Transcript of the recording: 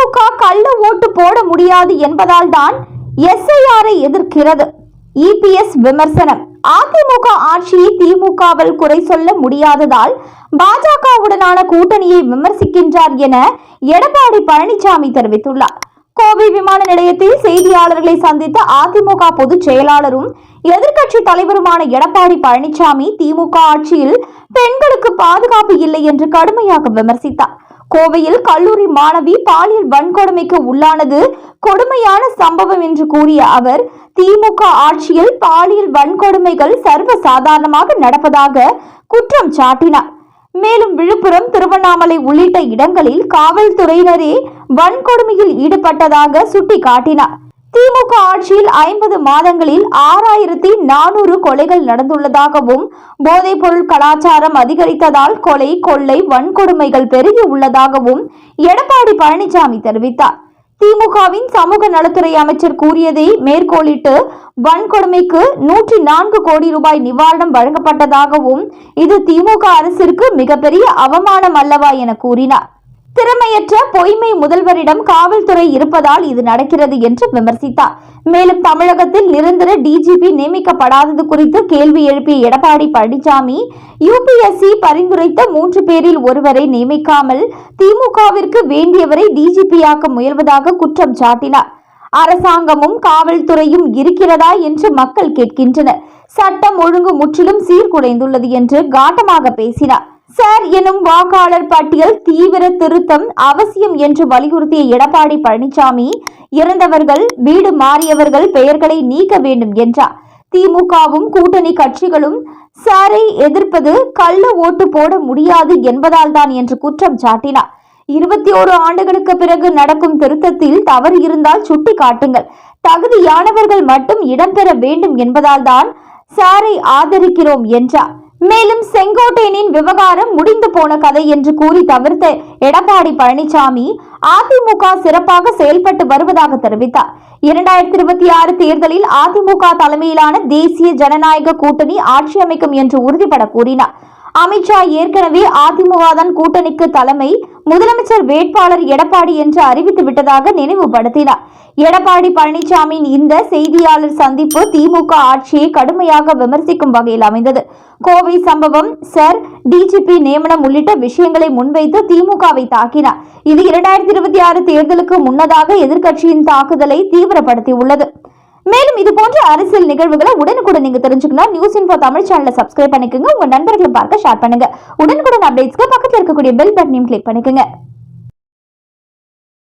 திமுக கள்ள ஓட்டு போட முடியாது என்பதால் தான் எஸ்ஐஆரை எதிர்க்கிறது. இபிஎஸ் விமர்சனம். அதிமுக ஆட்சியை திமுகவில் குறை சொல்ல முடியாததால் பாஜகவுடனான கூட்டணியை விமர்சிக்கின்றார் என எடப்பாடி பழனிசாமி தெரிவித்துள்ளார். கோவை விமான நிலையத்தில் செய்தியாளர்களை சந்தித்த அதிமுக பொதுச் செயலாளரும் எதிர்க்கட்சி தலைவருமான எடப்பாடி பழனிசாமி திமுக ஆட்சியில் பெண்களுக்கு பாதுகாப்பு இல்லை என்று கடுமையாக விமர்சித்தார். கோவையில் கல்லூரி மாணவி பாலியல் வன்கொடுமைக்கு உள்ளானது கொடுமையான சம்பவம் என்று கூறிய அவர் திமுக ஆட்சியில் பாலியல் வன்கொடுமைகள் சர்வ சாதாரணமாக நடப்பதாக குற்றம் சாட்டினார். மேலும் விழுப்புரம் திருவண்ணாமலை உள்ளிட்ட இடங்களில் காவல்துறையினரே வன்கொடுமையில் ஈடுபட்டதாக சுட்டிக்காட்டினார். திமுக ஆட்சியில் ஐம்பது மாதங்களில் ஆறாயிரத்தி நானூறு கொலைகள் நடந்துள்ளதாகவும் போதைப்பொருள் கலாச்சாரம் அதிகரித்ததால் கொலை கொள்ளை வன்கொடுமைகள் பெருகி உள்ளதாகவும் எடப்பாடி பழனிசாமி தெரிவித்தார். திமுகவின் சமூக நலத்துறை அமைச்சர் கூறியதை மேற்கோளிட்டு வன்கொடுமைக்கு நூற்றி நான்கு கோடி ரூபாய் நிவாரணம் வழங்கப்பட்டதாகவும் இது திமுக அரசிற்கு மிகப்பெரிய அவமானம் அல்லவா என கூறினார். திறமையற்ற பொய்மை முதல்வரிடம் காவல்துறை இருப்பதால் இது நடக்கிறது என்று விமர்சித்தார். மேலும் தமிழகத்தில் நிரந்தர டிஜிபி நியமிக்கப்படாதது குறித்து கேள்வி எழுப்பிய எடப்பாடி பழனிசாமி யுபிஎஸ்சி பரிந்துரைத்த மூன்று பேரில் ஒருவரை நியமிக்காமல் திமுகவிற்கு வேண்டியவரை டிஜிபியாக்க முயல்வதாக குற்றம் சாட்டினார். அரசாங்கமும் காவல்துறையும் இருக்கிறதா என்று மக்கள் கேட்கின்றனர். சட்டம் ஒழுங்கு முற்றிலும் சீர்குலைந்துள்ளது என்று காட்டமாக பேசினார். சார் எனும் வாக்காளர் பட்டியல் தீவிர திருத்தம் அவசியம் என்று வலியுறுத்திய எடப்பாடி பழனிசாமி இறந்தவர்கள் வீடு மாறியவர்கள் பெயர்களை நீக்க வேண்டும் என்றார். திமுகவும் கூட்டணி கட்சிகளும் சாரை எதிர்ப்பது கள்ள ஓட்டு போட முடியாது என்பதால்தான் என்று குற்றம் சாட்டினார். இருபத்தி ஓரு ஆண்டுகளுக்கு பிறகு நடக்கும் திருத்தத்தில் தவறு இருந்தால் சுட்டி காட்டுங்கள். தகுதியானவர்கள் மட்டும் இடம்பெற வேண்டும் என்பதால் தான் சாரை ஆதரிக்கிறோம் என்றார். மேலும் செங்கோட்டையனின் விவகாரம் முடிந்து போன கதை என்று கூறி தவிர்த்த எடப்பாடி பழனிசாமி அதிமுக சிறப்பாக செயல்பட்டு வருவதாக தெரிவித்தார். இரண்டாயிரத்தி இருபத்தி ஆறு தேர்தலில் அதிமுக தலைமையிலான தேசிய ஜனநாயக கூட்டணி ஆட்சி அமைக்கும் என்று உறுதிபட கூறினார். அமித்ஷா ஏற்கனவே அதிமுக தான் கூட்டணிக்கு தலைமை முதலமைச்சர் வேட்பாளர் எடப்பாடி என்று அறிவித்து விட்டதாக நினைவுபடுத்தினார். எடப்பாடி பழனிசாமியின் இந்த செய்தியாளர் சந்திப்பு திமுக ஆட்சியை கடுமையாக விமர்சிக்கும் வகையில் அமைந்தது. கோவை சம்பவம் சார் டிஜிபி நியமனம் உள்ளிட்ட விஷயங்களை முன்வைத்து திமுகவை தாக்கினார். இது இரண்டாயிரத்தி இருபத்தி ஆறு தேர்தலுக்கு முன்னதாக எதிர்க்கட்சியின் தாக்குதலை தீவிரப்படுத்தியுள்ளது. மேலும் இது போன்ற அரசியல் நிகழ்வுகளை உடனுக்குடன் நீங்க தெரிஞ்சுக்கணும். நியூஸ் இன்ஃபோ தமிழ் சேனலை சப்ஸ்கிரைப் பண்ணிக்கோங்க. உங்க நண்பர்களை பார்க்க ஷேர் பண்ணுங்க. உடனுக்குடன் அப்டேட்ஸ்க்கு பக்கத்தில் இருக்கக்கூடிய பெல் பட்டனையும் கிளிக் பண்ணிக்கோங்க.